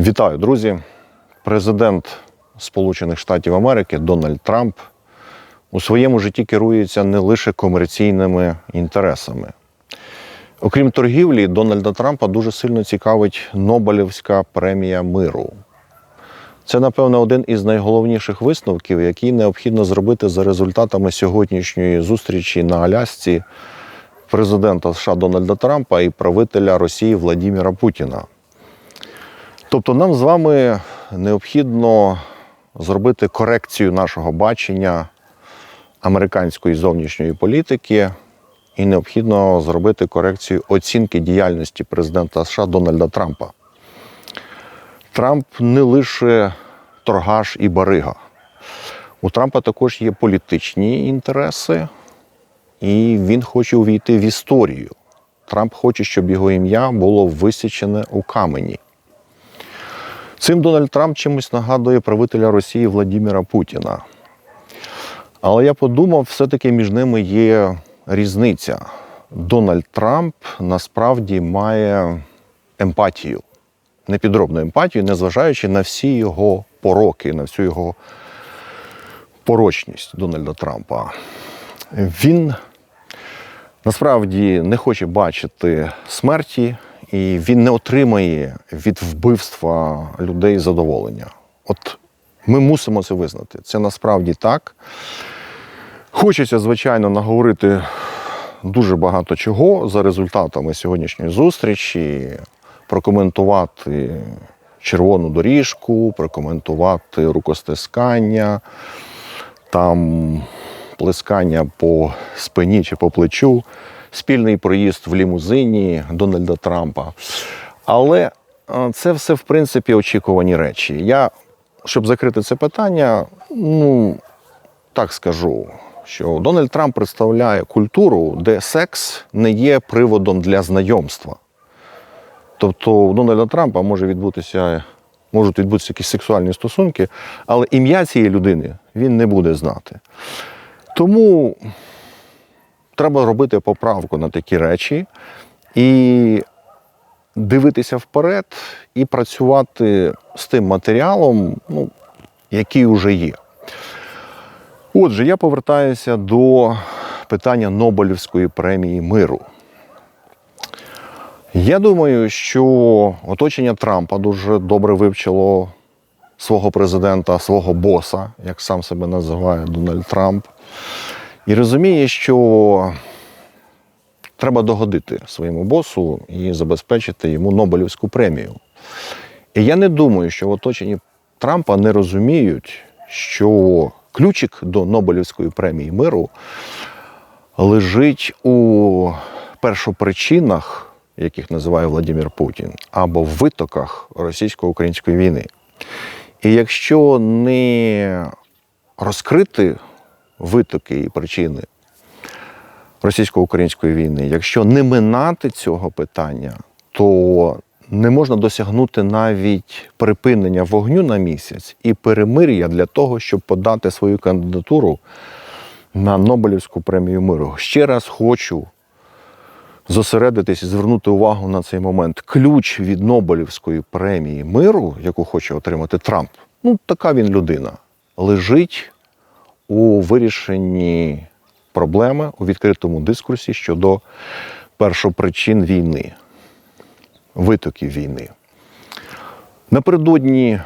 Вітаю, друзі! Президент Сполучених Штатів Америки Дональд Трамп у своєму житті керується не лише комерційними інтересами. Окрім торгівлі, Дональда Трампа дуже сильно цікавить Нобелівська премія миру. Це, напевно, один із найголовніших висновків, які необхідно зробити за результатами сьогоднішньої зустрічі на Алясці президента США Дональда Трампа і правителя Росії Владіміра Путіна. Тобто нам з вами необхідно зробити корекцію нашого бачення американської зовнішньої політики, і необхідно зробити корекцію оцінки діяльності президента США Дональда Трампа. Трамп не лише торгаш і барига. У Трампа також є політичні інтереси, і він хоче увійти в історію. Трамп хоче, щоб його ім'я було висічене у камені. Цим Дональд Трамп чимось нагадує правителя Росії Владіміра Путіна. Але я подумав, все-таки між ними є різниця. Дональд Трамп насправді має емпатію, непідробну емпатію, незважаючи на всі його пороки, на всю його порочність Дональда Трампа. Він насправді не хоче бачити смерті, і він не отримає від вбивства людей задоволення. От ми мусимо це визнати. Це насправді так. Хочеться, звичайно, наговорити дуже багато чого за результатами сьогоднішньої зустрічі, прокоментувати червону доріжку, прокоментувати рукостискання, там плескання по спині чи по плечу, спільний проїзд в лімузині Дональда Трампа. Але е, це все, в принципі, очікувані речі. Я, щоб закрити це питання, ну, так скажу, що Дональд Трамп представляє культуру, де секс не є приводом для знайомства. Тобто у Дональда Трампа може відбутися, можуть відбутися якісь сексуальні стосунки, але ім'я цієї людини він не буде знати. Тому треба робити поправку на такі речі і дивитися вперед і працювати з тим матеріалом, ну, який вже є. Отже, я повертаюся до питання Нобелівської премії миру. Я думаю, що оточення Трампа дуже добре вивчило свого президента, свого боса, як сам себе називає Дональд Трамп, і розуміє, що треба догодити своєму босу і забезпечити йому Нобелівську премію. І я не думаю, що в оточенні Трампа не розуміють, що ключик до Нобелівської премії миру лежить у першопричинах, яких називає Владимир Путін, або в витоках російсько-української війни. І якщо не розкрити витоки і причини російсько-української війни, якщо не минати цього питання, то не можна досягнути навіть припинення вогню на місяць і перемир'я для того, щоб подати свою кандидатуру на Нобелівську премію миру. Ще раз хочу зосередитись і звернути увагу на цей момент. Ключ від Нобелівської премії миру, яку хоче отримати Трамп, ну така він людина, лежить у вирішенні проблеми у відкритому дискурсі щодо першопричин війни, витоків війни. Напередодні е,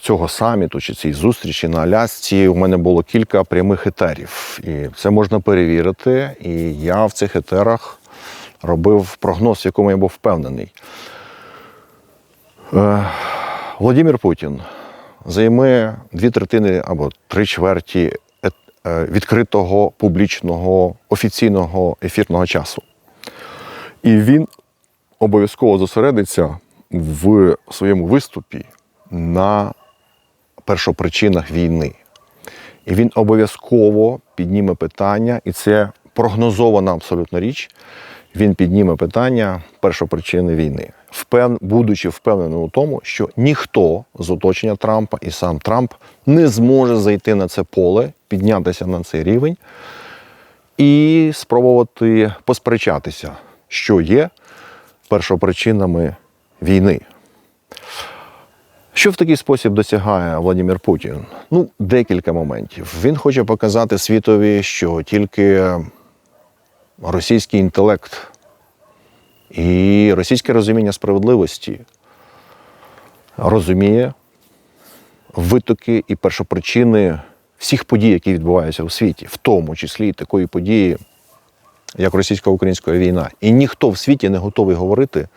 цього саміту чи цієї зустрічі на Алясці у мене було кілька прямих етерів. І це можна перевірити. І я в цих етерах робив прогноз, в якому я був впевнений. Е, Володимир Путін займе дві третини або три чверті е- відкритого публічного офіційного ефірного часу. І він обов'язково зосередиться в своєму виступі на першопричинах війни. І він обов'язково підніме питання, і це прогнозована абсолютно річ. Він підніме питання першопричини війни, впев... будучи впевненим у тому, що ніхто з оточення Трампа і сам Трамп не зможе зайти на це поле, піднятися на цей рівень і спробувати посперечатися, що є першопричинами війни. Що в такий спосіб досягає Владимир Путін? Ну, декілька моментів. Він хоче показати світові, що тільки російський інтелект і російське розуміння справедливості розуміє витоки і першопричини всіх подій, які відбуваються у світі, в тому числі і такої події, як російсько-українська війна. І ніхто в світі не готовий говорити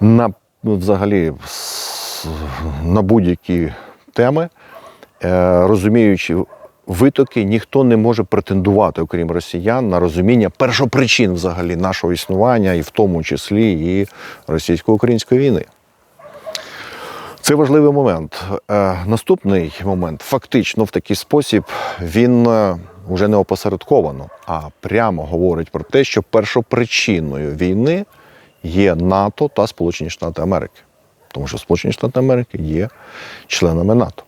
на ну, взагалі на будь-які теми, е, розуміючи витоки, ніхто не може претендувати, окрім росіян, на розуміння першопричин взагалі нашого існування, і в тому числі і російсько-української війни. Це важливий момент. Е, Наступний момент, фактично, в такий спосіб, він е, вже не опосередковано, а прямо говорить про те, що першопричиною війни є НАТО та Сполучені Штати Америки. Тому що Сполучені Штати Америки є членами НАТО.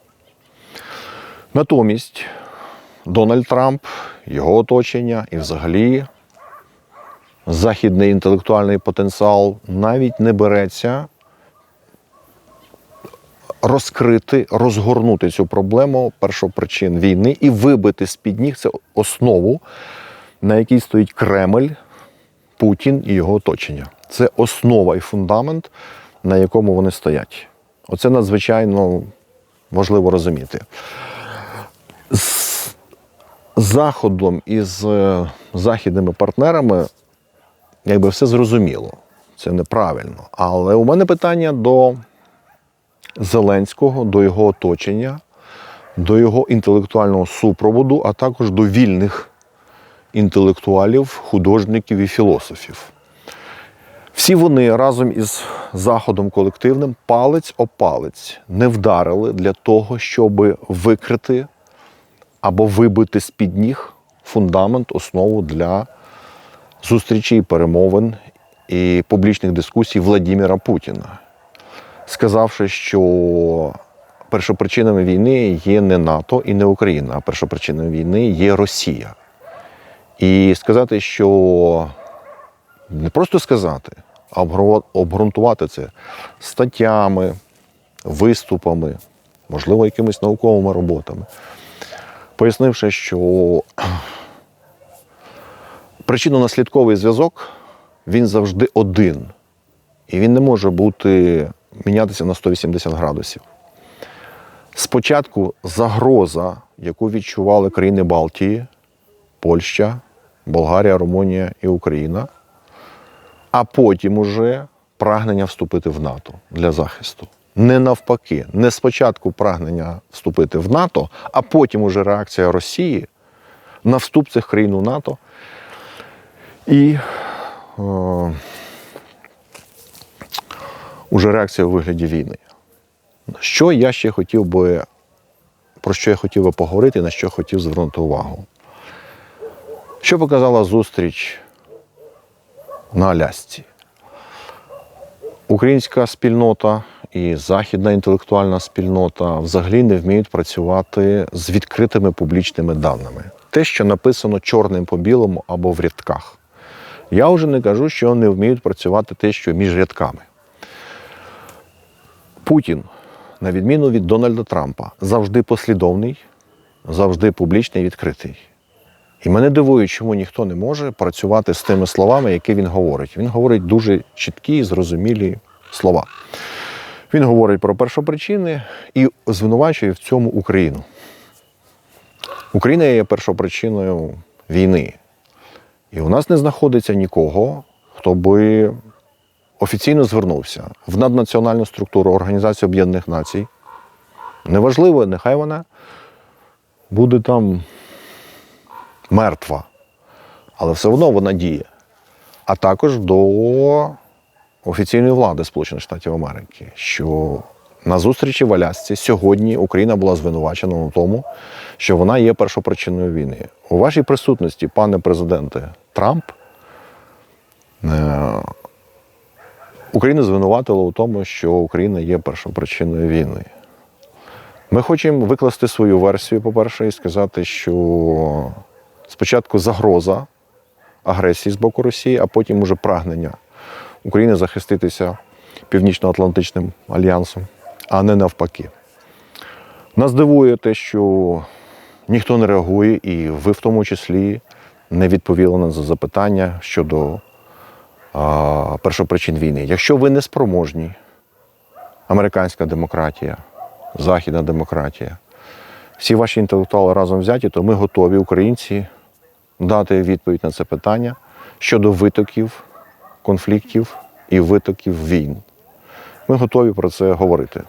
Натомість Дональд Трамп, його оточення і взагалі західний інтелектуальний потенціал навіть не береться розкрити, розгорнути цю проблему першопричин війни і вибити з-під ніг це основу, на якій стоїть Кремль, Путін і його оточення. Це основа і фундамент, на якому вони стоять. Оце надзвичайно важливо розуміти. Заходом і з е, західними партнерами якби все зрозуміло. Це неправильно. Але у мене питання до Зеленського, до його оточення, до його інтелектуального супроводу, а також до вільних інтелектуалів, художників і філософів. Всі вони разом із заходом колективним палець о палець не вдарили для того, щоб викрити або вибити з-під ніг фундамент, основу для зустрічі перемовин і публічних дискусій Владимира Путіна сказавши, що першопричинами війни є не НАТО і не Україна, а першопричинами війни є Росія. І сказати, що не просто сказати, а обґрунтувати це статтями, виступами, можливо, якимись науковими роботами, пояснивши, що причинно-наслідковий зв'язок він завжди один. І він не може бути мінятися на 180 градусів. Спочатку загроза, яку відчували країни Балтії, Польща, Болгарія, Румунія і Україна, а потім уже прагнення вступити в НАТО для захисту. Не навпаки, не спочатку прагнення вступити в НАТО, а потім уже реакція Росії на вступ цих країн у НАТО. І е, уже реакція у вигляді війни. Що я ще хотів би, про що я хотів би поговорити, на що хотів звернути увагу? Що показала зустріч на Алясці? Українська спільнота і західна інтелектуальна спільнота взагалі не вміють працювати з відкритими публічними даними. Те, що написано чорним по білому або в рядках. Я вже не кажу, що не вміють працювати те, що між рядками. Путін, на відміну від Дональда Трампа, завжди послідовний, завжди публічний і відкритий. І мене дивує, чому ніхто не може працювати з тими словами, які він говорить. Він говорить дуже чіткі і зрозумілі слова. Він говорить про першопричини і звинувачує в цьому Україну. Україна є першопричиною війни. І у нас не знаходиться нікого, хто би офіційно звернувся в наднаціональну структуру Організації Об'єднаних Націй. Неважливо, нехай вона буде там мертва, але все одно вона діє. А також до офіційної влади Сполучених Штатів Америки, що на зустрічі в Алясці сьогодні Україна була звинувачена у тому, що вона є першопричиною війни. У вашій присутності, пане президенте Трамп, е, Україна звинуватила у тому, що Україна є першопричиною війни. Ми хочемо викласти свою версію, по-перше, і сказати, що спочатку загроза агресії з боку Росії, а потім уже прагнення України захиститися Північно-Атлантичним альянсом. а не навпаки. Нас дивує те, що ніхто не реагує, і ви в тому числі не відповіли на запитання щодо а, першопричин війни. Якщо ви не спроможні, американська демократія, західна демократія, всі ваші інтелектуали разом взяті, то ми готові, українці, дати відповідь на це питання щодо витоків конфліктів і витоків війн. Ми готові про це говорити.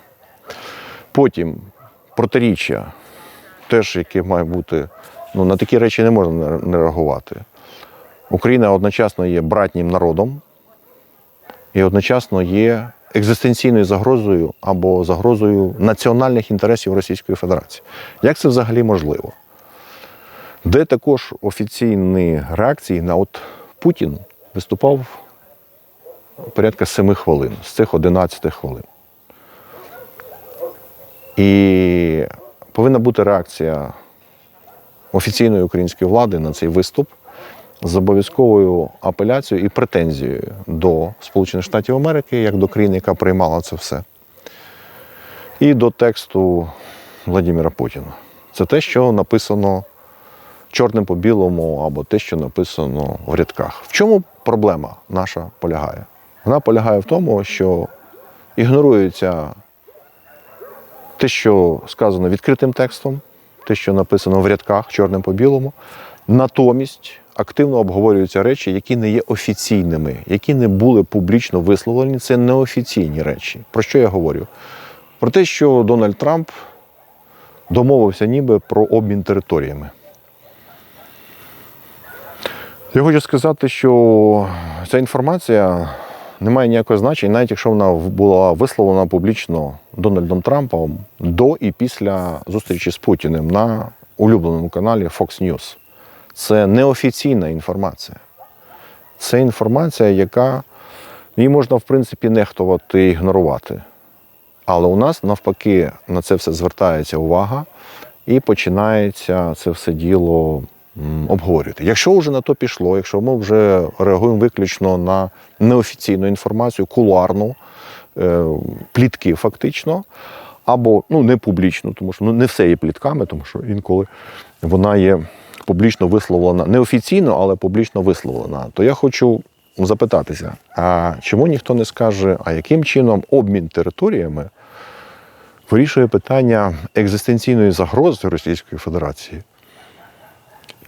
Потім протиріччя, теж яке має бути, ну на такі речі не можна не- реагувати. Україна одночасно є братнім народом і одночасно є екзистенційною загрозою або загрозою національних інтересів Російської Федерації. Як це взагалі можливо? Де також офіційні реакції на от Путін виступав порядка 7 хвилин, з цих 11 хвилин. І повинна бути реакція офіційної української влади на цей виступ з обов'язковою апеляцією і претензією до Сполучених Штатів Америки, як до країни, яка приймала це все, і до тексту Владимира Путіна. Це те, що написано чорним по білому, або те, що написано в рядках. В чому проблема наша полягає? Вона полягає в тому, що ігнорується те, що сказано відкритим текстом, те, що написано в рядках чорним по білому. Натомість активно обговорюються речі, які не є офіційними, які не були публічно висловлені. Це неофіційні речі. Про що я говорю? Про те, що Дональд Трамп домовився ніби про обмін територіями. Я хочу сказати, що ця інформація не має ніякого значення, навіть якщо вона була висловлена публічно Дональдом Трампом до і після зустрічі з Путіним на улюбленому каналі Fox News. Це неофіційна інформація. Це інформація, яка її можна, в принципі, нехтувати і ігнорувати. Але у нас навпаки на це все звертається увага і починається це все діло обговорювати. Якщо вже на то пішло, якщо ми вже реагуємо виключно на неофіційну інформацію, кулуарну, е, плітки фактично, або ну, не публічну, тому що ну, не все є плітками, тому що інколи вона є публічно висловлена, неофіційно, але публічно висловлена, то я хочу запитатися: а чому ніхто не скаже, а яким чином обмін територіями вирішує питання екзистенційної загрози Російської Федерації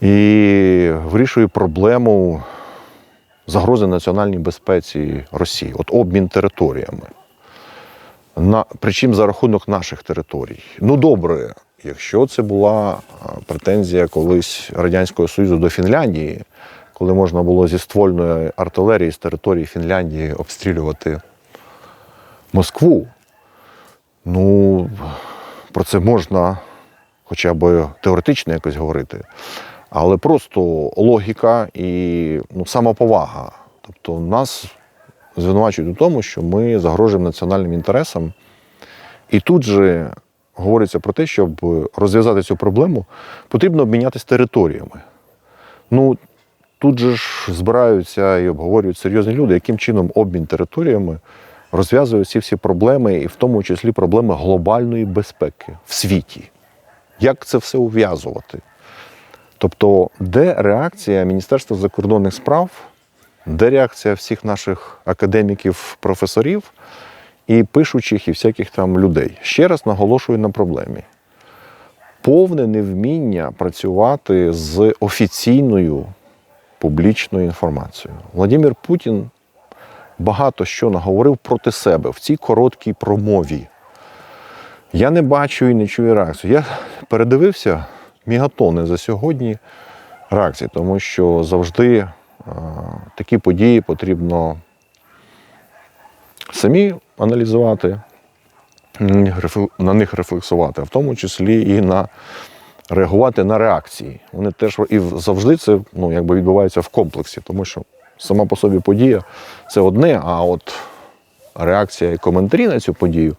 і вирішує проблему загрози національній безпеці Росії, от обмін територіями. На, причому за рахунок наших територій. Ну добре, якщо це була претензія колись Радянського Союзу до Фінляндії, коли можна було зі ствольної артилерії з території Фінляндії обстрілювати Москву, ну про це можна хоча б теоретично якось говорити. Але просто логіка і ну, самоповага. Тобто нас звинувачують у тому, що ми загрожуємо національним інтересам. І тут же говориться про те, щоб розв'язати цю проблему, потрібно обмінятися територіями. Ну, тут же ж збираються і обговорюють серйозні люди, яким чином обмін територіями розв'язує всі всі проблеми, і в тому числі проблеми глобальної безпеки в світі. Як це все ув'язувати? Тобто, де реакція Міністерства закордонних справ, де реакція всіх наших академіків, професорів і пишучих, і всяких там людей? Ще раз наголошую на проблемі. Повне невміння працювати з офіційною публічною інформацією. Владимир Путін багато що наговорив проти себе в цій короткій промові. Я не бачу і не чую реакцію. Я передивився мігатони за сьогодні реакції, тому що завжди е, такі події потрібно самі аналізувати, на них рефлексувати, а в тому числі і на реагувати на реакції. Вони теж і завжди це ну, якби відбувається в комплексі, тому що сама по собі подія це одне, а от реакція і коментарі на цю подію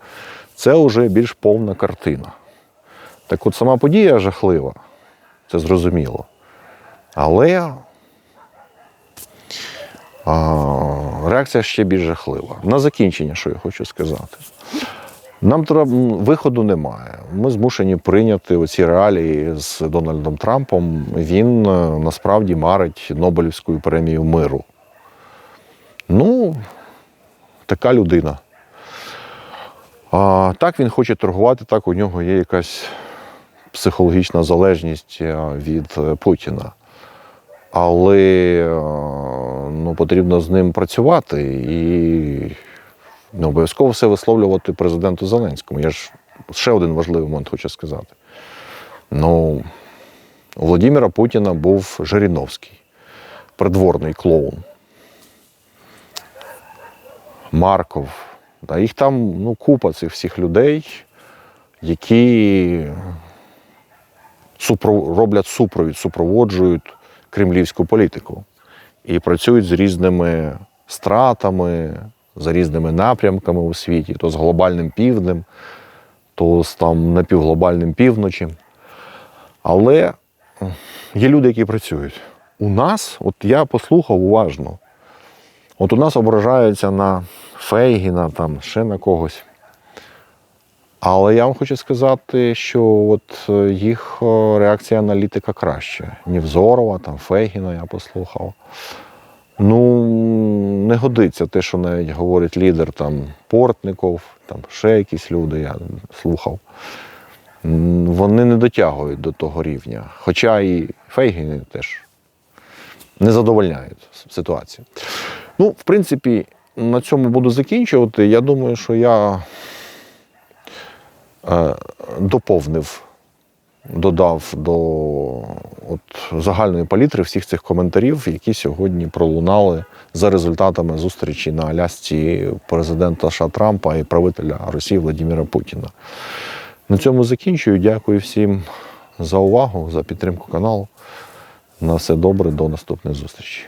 це вже більш повна картина. Так от сама подія жахлива, це зрозуміло. Але а, реакція ще більш жахлива. На закінчення, що я хочу сказати. Нам треба виходу немає. Ми змушені прийняти оці реалії з Дональдом Трампом. Він е, насправді марить Нобелівську премію миру. Ну, така людина. А так він хоче торгувати, так у нього є якась психологічна залежність е, від е, Путіна. Але е, ну, потрібно з ним працювати і не обов'язково все висловлювати президенту Зеленському. Я ж ще один важливий момент хочу сказати. Ну, у Володимира Путіна був Жириновський, придворний клоун. Марков. Їх там ну, купа цих всіх людей, які роблять супровід, супроводжують кремлівську політику і працюють з різними стратами, за різними напрямками у світі, то з глобальним півднем, то з там напівглобальним півночем. Але є люди, які працюють. У нас, от я послухав уважно, от у нас ображаються на Фейгіна, там, ще на когось. Але я вам хочу сказати, що от е, їх е, реакція аналітика краще. Нівзорова, там Фейгіна я послухав. Ну, не годиться те, що навіть говорить лідер там Портников, там ще якісь люди, я слухав. Вони не дотягують до того рівня. Хоча і Фейгіни теж не задовольняють ситуацію. Ну, в принципі, на цьому буду закінчувати. Я думаю, що я доповнив, додав до от, загальної палітри всіх цих коментарів, які сьогодні пролунали за результатами зустрічі на Алясці президента США Трампа і правителя Росії Владимира Путіна. На цьому закінчую. Дякую всім за увагу, за підтримку каналу. На все добре, до наступних зустрічей.